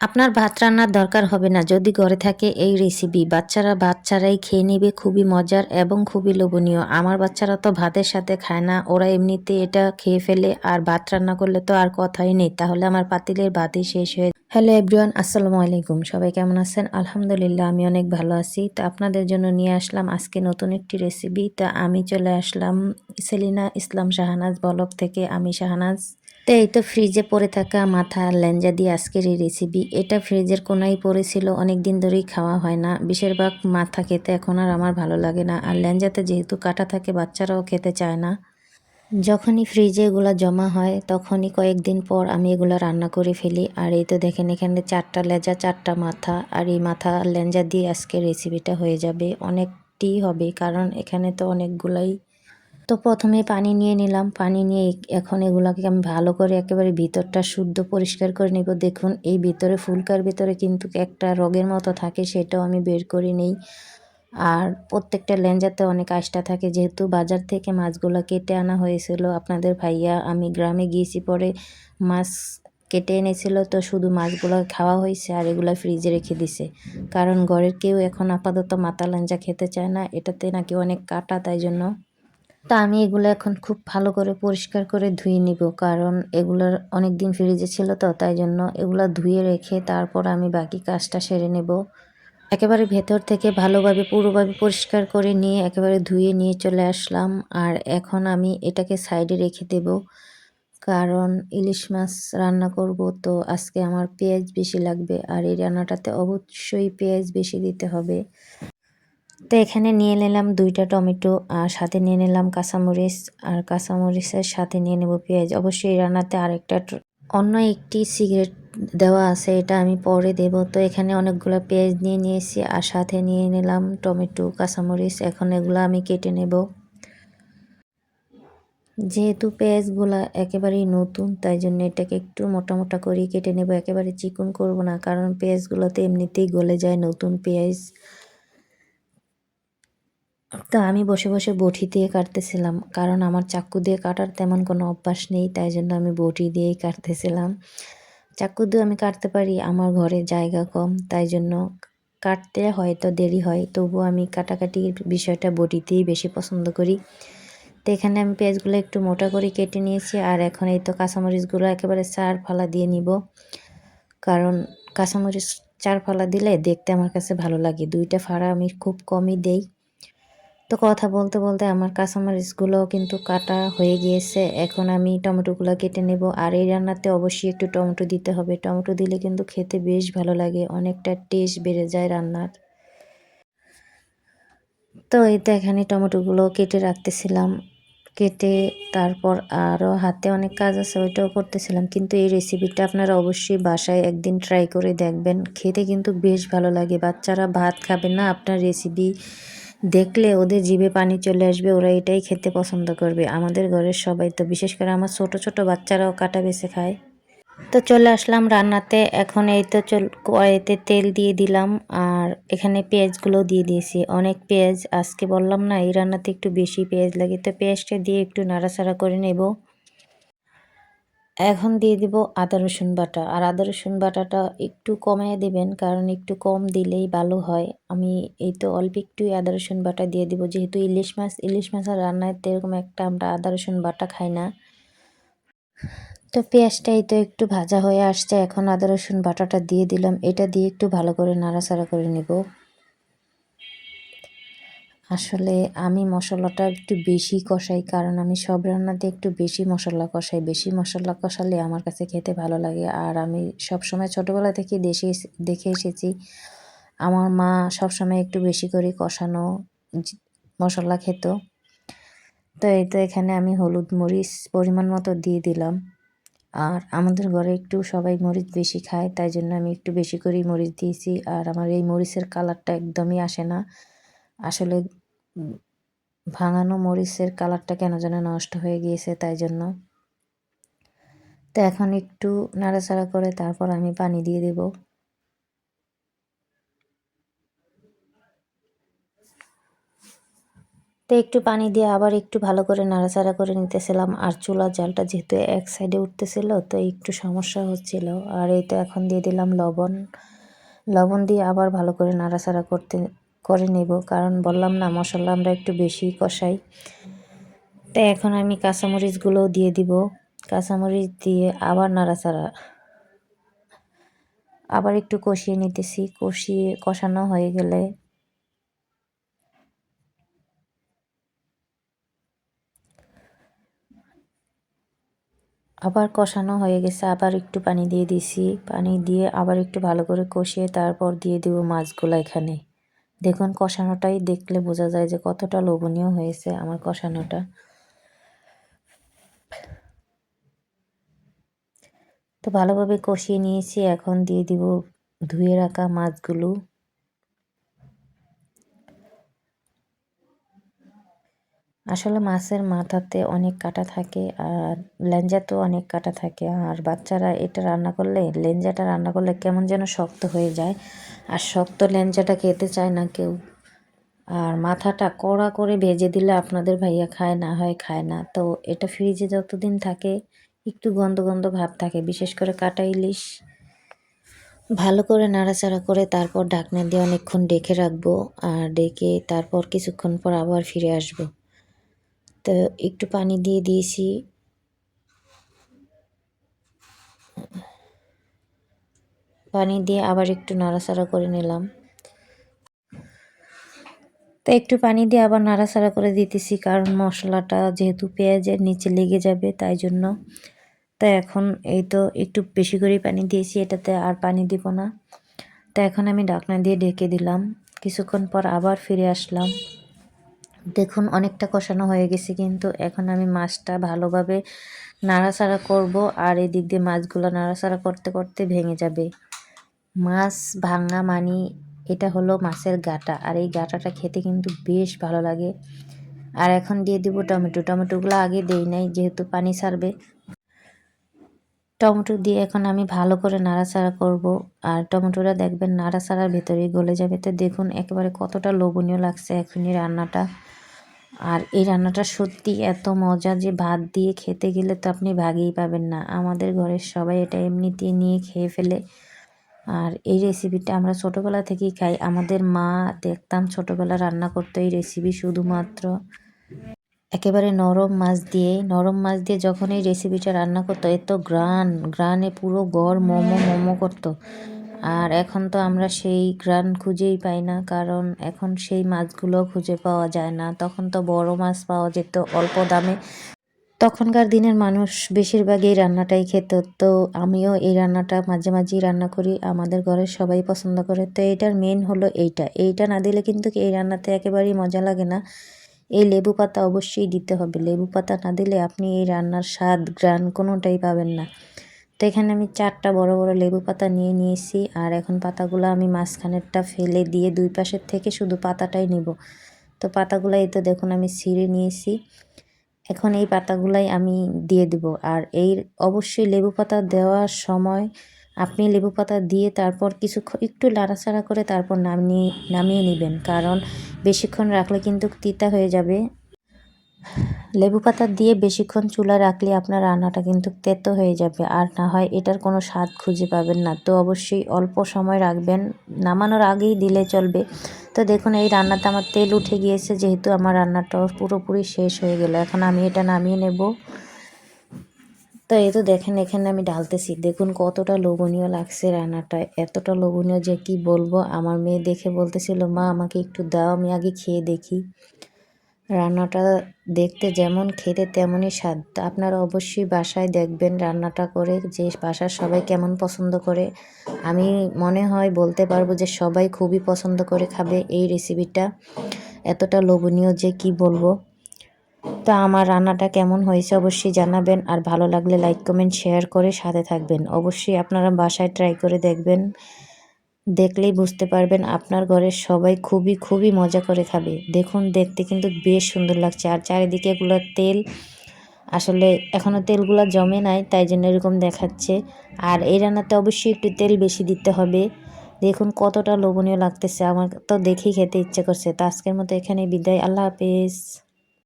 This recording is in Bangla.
আপনার ভাত রান্নার দরকার হবে না। যদি ঘরে থাকে এই রেসিপি বাচ্চারা বাচ্চারাই খেয়ে নেবে, খুবই মজার এবং খুবই লোভনীয়। আমার বাচ্চারা তো ভাতের সাথে খায় না, ওরা এমনিতে এটা খেয়ে ফেলে আর ভাত রান্না করলে তো আর কথাই নেই। তাহলে আমার পাতিলের ভাতই শেষ হয়ে হ্যালো এভরিওয়ান আসসালামু আলাইকুম। সবাই কেমন আছেন? আলহামদুলিল্লাহ, আমি অনেক ভালো আছি। তো আপনাদের জন্য নিয়ে আসলাম আজকে নতুন একটি রেসিপি তা আমি চলে আসলাম সেলিনা ইসলাম শাহানাজ ব্লগ থেকে। আমি শাহানাজ তো এই তো ফ্রিজে পড়ে থাকা মাথা ল্যাঞ্জা দিয়ে আজকের এই রেসিপি এটা ফ্রিজের কোনায় পড়েছিল অনেক দিন ধরেই খাওয়া হয় না। বেশিরভাগ মাথা খেতে এখন আর আমার ভালো লাগে না। আর ল্যাঞ্জাতে যেহেতু কাটা থাকে, বাচ্চারাও খেতে চায় না। যখনই ফ্রিজে এগুলো জমা হয়, তখনই কয়েকদিন পর আমি এগুলো রান্না করে ফেলি। আর এই তো দেখেন এখানে চারটা লেজা, চারটা মাথা। আর এই মাথা লেঞ্জা দিয়ে আজকের রেসিপিটা হয়ে যাবে। অনেকটি হবে, কারণ এখানে তো অনেকগুলাই তো প্রথমে পানি নিয়ে নিলাম। পানি নিয়ে এখন এগুলোকে আমি ভালো করে একেবারে ভিতরটা শুদ্ধ পরিষ্কার করে নেব। দেখুন, এই ভিতরে ফুলকার ভিতরে কিন্তু একটা রোগের মতো থাকে, সেটাও আমি বের করে নেই। আর প্রত্যেকটা লেঞ্জাতে অনেক আশটা থাকে। যেহেতু বাজার থেকে মাছগুলো কেটে আনা হয়েছিল, আপনাদের ভাইয়া, আমি গ্রামে গিয়েছি পরে মাছ কেটে এনেছিল, তো শুধু মাছগুলো খাওয়া হয়েছে আর এগুলো ফ্রিজে রেখে দিছে। কারণ ঘরের কেউ এখন আপাতত মাথা লেঞ্জা খেতে চায় না। এটাতে নাকি অনেক কাটা, তাই জন্য তা আমি এগুলো এখন খুব ভালো করে পরিষ্কার করে ধুয়ে নিব, কারণ এগুলোর অনেক দিন ফ্রিজে ছিল তো, তাই জন্য এগুলো ধুয়ে রেখে তারপর আমি বাকি কাজটা সেরে নেব। একেবারে ভেতর থেকে ভালোভাবে, পুরোভাবে পরিষ্কার করে নিয়ে একেবারে ধুয়ে নিয়ে চলে আসলাম, আর এখন আমি এটাকে সাইডে রেখে দেব, কারণ ইলিশ মাছ রান্না করব তো আজকে আমার পেঁয়াজ বেশি লাগবে, আর এই রান্নাটাতে অবশ্যই পেঁয়াজ বেশি দিতে হবে। তো এখানে নিয়ে নিলাম দুইটা টমেটো, আর সাথে নিয়ে নিলাম কাঁচামরিচ, আর কাঁচামরিচের সাথে নিয়ে নেব পেঁয়াজ। অবশ্যই রান্নাতে আরেকটা অন্য একটি সিগারেট দেওয়া আছে, এটা আমি পরে দেব। তো এখানে অনেকগুলো পেঁয়াজ নিয়ে নিয়েছি, আর সাথে নিয়ে নিলাম টমেটো, কাঁচামরিচ। এখন এগুলো আমি কেটে নেব। যেহেতু পেঁয়াজগুলো একেবারেই নতুন, তাই জন্য এটাকে একটু মোটা মোটা করে কেটে নেব। একেবারে চিকন করব না, কারণ পেঁয়াজগুলোতে এমনিতেই গলে যায় নতুন পেঁয়াজ। তো আমি বসে বসে বটি দিয়ে কাটতেছিলাম। কারণ আমার চাকু দিয়ে কাটার তেমন কোনো অভ্যাস নেই, তাই জন্য আমি বটি দিয়েই কাটতেছিলাম। চাকু দিয়ে আমি কাটতে পারি, আমার ঘরে জায়গা কম, তাই জন্য কাটতে হয়তো দেরি হয়, তবুও আমি কাটাকাটির বিষয়টা বটিতেই বেশি পছন্দ করি। তো এখানে আমি পেঁয়াজগুলো একটু মোটা করে কেটে নিয়েছি, আর এখন এই তো কাঁচামরিচগুলো একেবারে চার ফালা দিয়ে নিব। কারণ কাঁচামরিচ চার ফালা দিলে দেখতে আমার কাছে ভালো লাগে, দুইটা ফাড়া আমি খুব কমই দেই। তো কথা বলতে বলতে আমার কাঁচামরিচগুলোও কিন্তু কাটা হয়ে গিয়েছে। এখন আমি টমেটোগুলো কেটে নেব। আর এই রান্নাতে অবশ্যই একটু টমেটো দিতে হবে। টমেটো দিলে কিন্তু খেতে বেশ ভালো লাগে। অনেকটা টেস্ট বেড়ে যায় রান্নার। তো এই তো এখানে টমেটোগুলো কেটে রাখতেছিলাম। কেটে তারপর আরও হাতে অনেক কাজ আছে, ওইটাও করতেছিলাম। কিন্তু এই রেসিপিটা আপনারা অবশ্যই বাসায় একদিন ট্রাই করে দেখবেন। খেতে কিন্তু বেশ ভালো লাগে। বাচ্চারা ভাত খাবে না, আপনার রেসিপি দেখলে ওদের জিভে পানি চলে আসবে, ওরা এটাই খেতে পছন্দ করবে। আমাদের ঘরের সবাই তো, বিশেষ করে আমার ছোট ছোট বাচ্চারাও কাটা বেছে খায়। তো চলে আসলাম রান্নাতে, এখন এই তো চল, কড়াইতে তেল দিয়ে দিলাম, আর এখানে পেঁয়াজগুলো দিয়ে দিয়েছি। অনেক পেঁয়াজ, আজকে বললাম না, এই রান্নাতে একটু বেশি পেঁয়াজ লাগে, তো পেঁয়াজটা দিয়ে একটু নাড়াচাড়া করে নেব। এখন দিয়ে দিব আদা, রসুন বাটা। আর আদা, রসুন বাটাটা একটু কমিয়ে দিবেন, কারণ একটু কম দিলেই ভালো হয়। আমি এই তো অল্প একটু আদা, রসুন বাটা দিয়ে দিব। যেহেতু ইলিশ মাছ, ইলিশ মাছের রান্নায় এরকম একটা আমরা আদা, রসুন বাটা খাই না। তো পেঁয়াজটা এই তো একটু ভাজা হয়ে আসছে। এখন আদা, রসুন বাটাটা দিয়ে দিলাম। এটা দিয়ে একটু ভালো করে নাড়াচাড়া করে নেব। আসলে আমি মশলাটা একটু বেশি কষাই, কারণ আমি সব রান্নাতে একটু বেশি মশলা কষাই। বেশি মশলা কষালে আমার কাছে খেতে ভালো লাগে। আর আমি সব সময় ছোটোবেলা থেকে দেশে দেখে এসেছি, আমার মা সব সময় একটু বেশি করে কষানো মশলা খেত। তো এই তো এখানে আমি হলুদ মরিচ পরিমাণ মতো দিয়ে দিলাম। আর আমাদের ঘরে একটু সবাই মরিচ বেশি খায়, তাই জন্য আমি একটু বেশি করেই মরিচ দিয়েছি। আর আমার এই মরিচের কালারটা একদমই আসে না। আসলে ভাঙানো মরিচের কালারটা কেন যেন নষ্ট হয়ে গিয়েছে তাই জন্য। তো এখন একটু নাড়াচাড়া করে তারপর আমি পানি দিয়ে দেব। তো একটু পানি দিয়ে আবার একটু ভালো করে নাড়াচাড়া করে নিতেছিলাম, আর চুলার জালটা যেহেতু এক সাইডে উঠতেছিল, তো একটু সমস্যা হচ্ছিল। আর এই তো এখন দিয়ে দিলাম লবণ। লবণ দিয়ে আবার ভালো করে নাড়াচাড়া করতে করে নেব। কারণ বললাম না, মশলা আমরা একটু বেশি কষাই। তো এখন আমি কাঁচামরিচগুলোও দিয়ে দিব। কাঁচামরিচ দিয়ে আবার নাড়াচাড়া। আবার একটু কষিয়ে নিতেছি। কষিয়ে কষানো হয়ে গেলে আবার কষানো হয়ে গেছে। আবার একটু পানি দিয়ে দিছি। পানি দিয়ে আবার একটু ভালো করে কষিয়ে তারপর দিয়ে দিব মাছগুলো এখানে। দেখুন, কষানোটাই দেখলে বোঝা যায় যে কতটা লোভনীয় হয়েছে আমার কষানোটা। তো ভালোভাবে কষিয়ে নিয়েছি, এখন দিয়ে দিব ধুয়ে রাখা মাছগুলো। আসলে মাছের মাথাতে অনেক কাটা থাকে, আর লেঞ্জাতেও অনেক কাটা থাকে। আর বাচ্চারা এটা রান্না করলে লেঞ্জাটা রান্না করলে কেমন যেন শক্ত হয়ে যায়। আর শক্ত লেঞ্জাটা খেতে চায় না কেউ। আর মাথাটা কড়া করে ভেজে দিলে আপনাদের ভাইয়া খায় না হয় খায় না। তো এটা ফ্রিজে যতদিন থাকে, একটু গন্ধ গন্ধ ভাব থাকে। বিশেষ করে কাটা ইলিশ। ভালো করে নাড়াচাড়া করে তারপর ঢাকনা দিয়ে অনেকক্ষণ ডেকে রাখব। আর ডেকে তারপর কিছুক্ষণ পর আবার ফিরে আসব। তো একটু পানি দিয়ে দিয়েছি। পানি দিয়ে আবার একটু নাড়াচাড়া করে নিলাম। তো একটু পানি দিয়ে আবার নাড়াচাড়া করে দিতেছি কারণ মশলাটা যেহেতু পেঁয়াজের নিচে লেগে যাবে তাই জন্য। তো এখন এই তো একটু বেশি করেই পানি দিয়েছি, এটাতে আর পানি দিব না। তো এখন আমি ডাকনা দিয়ে ঢেকে দিলাম। কিছুক্ষণ পর আবার ফিরে আসলাম। দেখুন, অনেকটা কষানো হয়ে গেছে কিন্তু এখন আমি মাছটা ভালোভাবে নাড়াচাড়া করব আর এদিক দিয়ে মাছগুলো নাড়াচাড়া করতে করতে ভেঙে যাবে। মাছ ভাঙা মানি, এটা হলো মাছের গাটা আর এই গাটাটা খেতে কিন্তু বেশ ভালো লাগে। আর এখন দিয়ে দিব টমেটো। টমেটোগুলো আগে দেই নাই, যেহেতু পানি ছাড়বে। টমেটো দিয়ে এখন আমি ভালো করে নাড়াচাড়া করব আর টমেটোটা দেখবেন নাড়াচাড়ার ভেতরেই গলে যাবে। তো দেখুন, একেবারে কতটা লোভনীয় লাগছে এখনই রান্নাটা। আর এই রান্নাটা সত্যি এত মজা যে ভাত দিয়ে খেতে গেলে তো আপনি ভাগেই পাবেন না। আমাদের ঘরের সবাই এটা এমনিতে নিয়ে খেয়ে ফেলে। আর এই রেসিপিটা আমরা ছোটোবেলা থেকেই খাই। আমাদের মা দেখতাম ছোটোবেলা রান্না করতো এই রেসিপি শুধুমাত্র। একেবারে নরম মাছ দিয়ে, নরম মাছ দিয়ে যখন এই রেসিপিটা রান্না করতো, এত গ্রান গ্রানে পুরো গড় মোমো মোমো করতো। আর এখন তো আমরা সেই গ্রান খুঁজেই পাই না, কারণ এখন সেই মাছগুলো খুঁজে পাওয়া যায় না। তখন তো বড় মাছ পাওয়া যেত অল্প দামে। তখনকার দিনের মানুষ বেশিরভাগ এই রান্নাটাই খেত, তো আমিও এই রান্নাটা মাঝে মাঝেই রান্না করি, আমাদের ঘরের সবাই পছন্দ করে। তো এটার মেন হলো এইটা। এইটা না দিলে কিন্তু এই রান্নাতে একেবারেই মজা লাগে না। এই লেবু পাতা অবশ্যই দিতে হবে। লেবু পাতা না দিলে আপনি এই রান্নার স্বাদ, গ্রান কোনোটাই পাবেন না। তো এখানে আমি চারটা বড় বড় লেবু পাতা নিয়ে নিয়েছি, আর এখন পাতাগুলো আমি মাঝখানেরটা ফেলে দিয়ে দুই পাশের থেকে শুধু পাতাটাই নিব। তো পাতাগুলো এই তো দেখুন আমি ছিঁড়ে নিয়েছি। এখন এই পাতাগুলাই আমি দিয়ে দিব। আর এই অবশ্যই লেবু পাতা দেওয়ার সময় আপনি লেবু পাতা দিয়ে তারপর কিছু একটু লাড়াচাড়া করে তারপর নামিয়ে নামিয়ে নেবেন। কারণ বেশিক্ষণ রাখলে কিন্তু তিতা হয়ে যাবে। লেবু পাতা দিয়ে বেশিক্ষণ চুলা রাখলে আপনার রান্নাটা কিন্তু তেতো হয়ে যাবে। আর না হয় এটার কোনো স্বাদ খুঁজে পাবেন না। তো অবশ্যই অল্প সময় রাখবেন। নামানোর আগেই দিলে চলবে। তো দেখুন, এই রান্নাতে আমার তেল উঠে গিয়েছে। যেহেতু আমার রান্নাটা পুরোপুরি শেষ হয়ে গেল। এখন আমি এটা নামিয়ে নেব। তো এই তো দেখেন, এখানে আমি ঢালতেছি। দেখুন, কতটা লোভনীয় লাগছে রান্নাটা। এতটা লোভনীয় যে কি বলব? আমার মেয়ে দেখে বলতেছিল, মা, আমাকে একটু দাও, আমি আগে খেয়ে দেখি। রান্নাটা দেখতে যেমন খেতে তেমনই স্বাদ। আপনারা অবশ্যই বাসায় দেখবেন রান্নাটা করে যে বাসার সবাই কেমন পছন্দ করে। আমি মনে হয় বলতে পারব যে সবাই খুবই পছন্দ করে খাবে এই রেসিপিটা এতটা লোভনীয় যে কি বলব? তো আমার রান্নাটা কেমন হয়েছে অবশ্যই জানাবেন আর ভালো লাগলে লাইক কমেন্ট শেয়ার করে সাথে থাকবেন। অবশ্যই আপনারা বাসায় ট্রাই করে দেখবেন। দেখলেই বুঝতে পারবেন আপনার ঘরের সবাই খুবই খুবই মজা করে খাবে। দেখুন, দেখতে কিন্তু বেশ সুন্দর লাগছে। আর চারিদিকে এগুলো তেল, আসলে এখনও তেলগুলো জমে নাই, তাই জন্য এরকম দেখাচ্ছে। আর এই রান্নাতে অবশ্যই একটু তেল বেশি দিতে হবে। দেখুন, কতটা লোভনীয় লাগতেছে। আমার তো দেখেই খেতে ইচ্ছে করছে। তো আজকের মতো এখানে বিদায়। আল্লাহ হাফেজ।